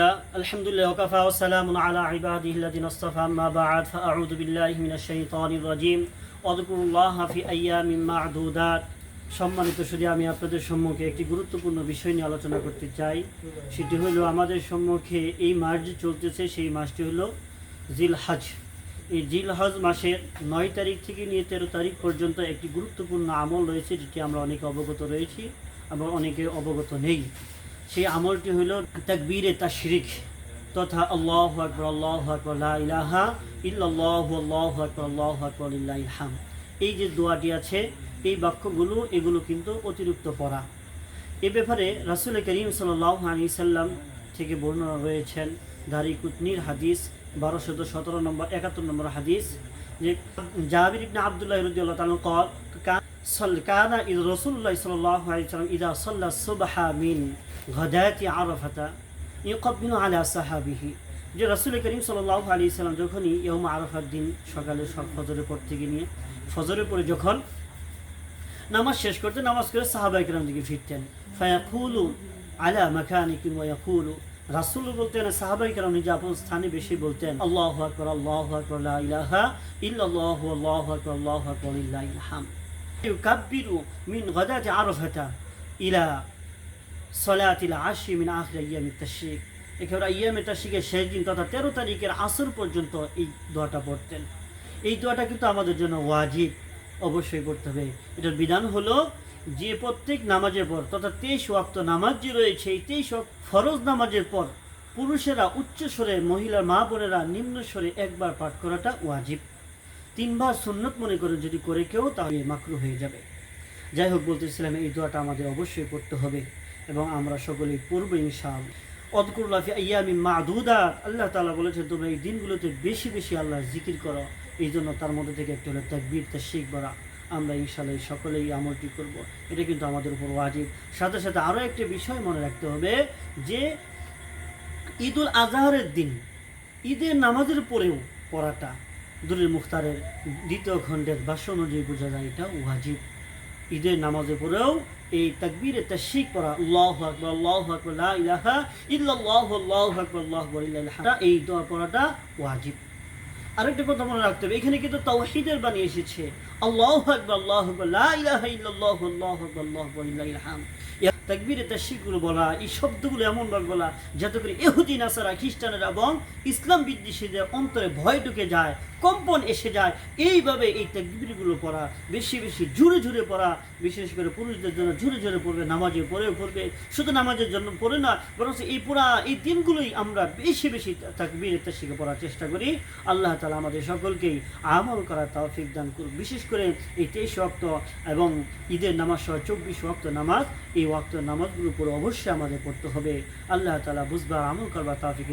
الحمد لله وكفى وسلام على عباده الذين اصطفى أما بعد فأعوذ بالله من الشيطان الرجيم واذكروا الله في أيام معدودات সম্মানিত শুধু আমি আপনাদের সম্মুখে একটি গুরুত্বপূর্ণ বিষয় নিয়ে আলোচনা করতে চাই সেটি হলো আমাদের সম্মুখে এই মাস যে চলতেছে সেই মাসটি হলো জিল হজ এই জিল হজ মাসের নয় তারিখ থেকে নিয়ে তেরো তারিখ পর্যন্ত একটি গুরুত্বপূর্ণ আমল রয়েছে যেটি আমরা অনেকে অবগত রয়েছি আবার অনেকে অবগত নেই সেই আমলটি হলো তাকবীরে তাশরিক তথা আল্লাহু আকবার আল্লাহু আকবার ইলাহা ইল্লাল্লাহু, আল্লাহু আকবার আল্লাহু আকবার, লিল্লাহিল হামদ। এই যে দোয়াটি আছে, এই বাক্যগুলো, এগুলো কিন্তু অতিরিক্ত পড়া। এ ব্যাপারে রাসুল করিম সাল্লাহ আলী সাল্লাম থেকে বর্ণনা রয়েছেন দারি কুতনির হাদিস, বারোশত সতেরো নম্বর, একাত্তর নম্বর হাদিস। জাবির ইবনে আব্দুল্লাহ রদিয়াল্লাহ তাআলা قال صل كان إذ رسول الله صلى الله عليه وسلم إذا صلى الصبح من غداة عرفة يقبل على صحابه যে রাসুল করিম সাল্লাহ আলী সাল্লাম যখনই ইয়ম আরফার দিন সকালে সব ফজরের পর থেকে নিয়ে ফজরের পরে যখন নামাজ শেষ করতেন নামাজ করে সাহাবাই কেরাম দিকে ফিরতেন ফায়াকুলু আলা মাকানিকিম ওয়াকুলু রাসূল বলতেন, সাহাবাই নিজে আপন স্থানে বেশি বলতেন, আল্লাহু আকবার আল্লাহু আকবার ইলাহা ইল্লাল্লাহু, আল্লাহু আকবার আল্লাহু আকবার লিল্লাহিল হামদ ইউকাব্বিরু মিন গাদাতি আরাফাতা ইলা সলাতিল আশি মিন আখির আইয়ামিত তাশরিক। একেবারে আইয়ামে তাশরিকের শেষ দিন তথা তেরো তারিখের আসর পর্যন্ত এই দোয়াটা পড়তেন। এই দোয়াটা কিন্তু আমাদের জন্য ওয়াজিব, অবশ্যই করতে হবে। এটার বিধান হলো যে প্রত্যেক নামাজের পর, তথা তেইশ ওয়াক্ত নামাজ যে রয়েছে, এই তেইশ ফরজ নামাজের পর পুরুষেরা উচ্চ স্বরে মহিলা মা বোনেরা নিম্ন স্বরে একবার পাঠ করাটা ওয়াজিব। তিনবার সুন্নত মনে করে যদি করে কেউ, তাহলে মাকরু হয়ে যাবে। যাই হোক বলতেছিলাম এই দোয়াটা আমাদের অবশ্যই করতে হবে এবং আমরা সকলেই পড়ব ইনশাল অদকুরুল্লাফি আয়ামি মাদুদা, আল্লাহ তালা বলেছেন, তোমরা এই দিনগুলোতে বেশি বেশি আল্লাহ জিকির করো। এই জন্য তার মধ্যে থেকে একটা হলো তাকবীর তা শিখ বরা আমরা ইনশাল্লাহ সকলেই আমলটি করব। এটা কিন্তু আমাদের উপর ওয়াজিব। সাথে সাথে আরও একটি বিষয় মনে রাখতে হবে যে ঈদুল আজহারের দিন, ঈদের নামাজের পরেও পড়াটা দুরের মুখতারের দ্বিতীয় খণ্ডের ভাষ্য অনুযায়ী বোঝা যায় এটা ওয়াজিব। ঈদের নামাজের পরেও এই তাকবীরে তাশরিক পড়া, আল্লাহু আকবার আল্লাহু আকবার ইলাহা এই দোয়া পড়াটা ওয়াজিব। আরেকটা কথা মনে রাখতে হবে, এখানে কিন্তু তাওহিদের বাণী এসেছে। আল্লাহ আকবর আল্লাহ আকবর, লা ইলাহা ইল্লাল্লাহু, আল্লাহু আকবর আল্লাহু আকবর লিল্লাহিল হামদ। তাকবীরে তাশরিকগুলো বলা, এই শব্দগুলো এমনভাবে বলা যাতে করে ইহুদি, নাসারা, খ্রিস্টানেরা এবং ইসলাম বিদ্বেষীদের অন্তরে ভয় ঢুকে যায়, কম্পন এসে যায়। এইভাবে এই তাকবীরগুলো পড়া, বেশি বেশি জুড়ে জুড়ে পড়া, বিশেষ করে পুরুষদের জন্য জুড়ে জুড়ে পড়বে, নামাজে পড়েও পড়বে। শুধু নামাজের জন্য পড়ে না বরং এই পুরা, এই দিনগুলোই আমরা বেশি বেশি তাকবীর তাশরিকে পড়ার চেষ্টা করি। আল্লাহ তালা আমাদের সকলকেই আমল করার তৌফিক দান করুন বিশেষ করে এই তেইশ ওয়াক্ত এবং ঈদের নামাজ সহ চব্বিশ ওয়াক্ত নামাজ এই ওয়াক্ত নামাজগুলো পড়ে অবশ্যই আমাদের পড়তে হবে। আল্লাহ তালা বুঝবা আমল করবা তাফিক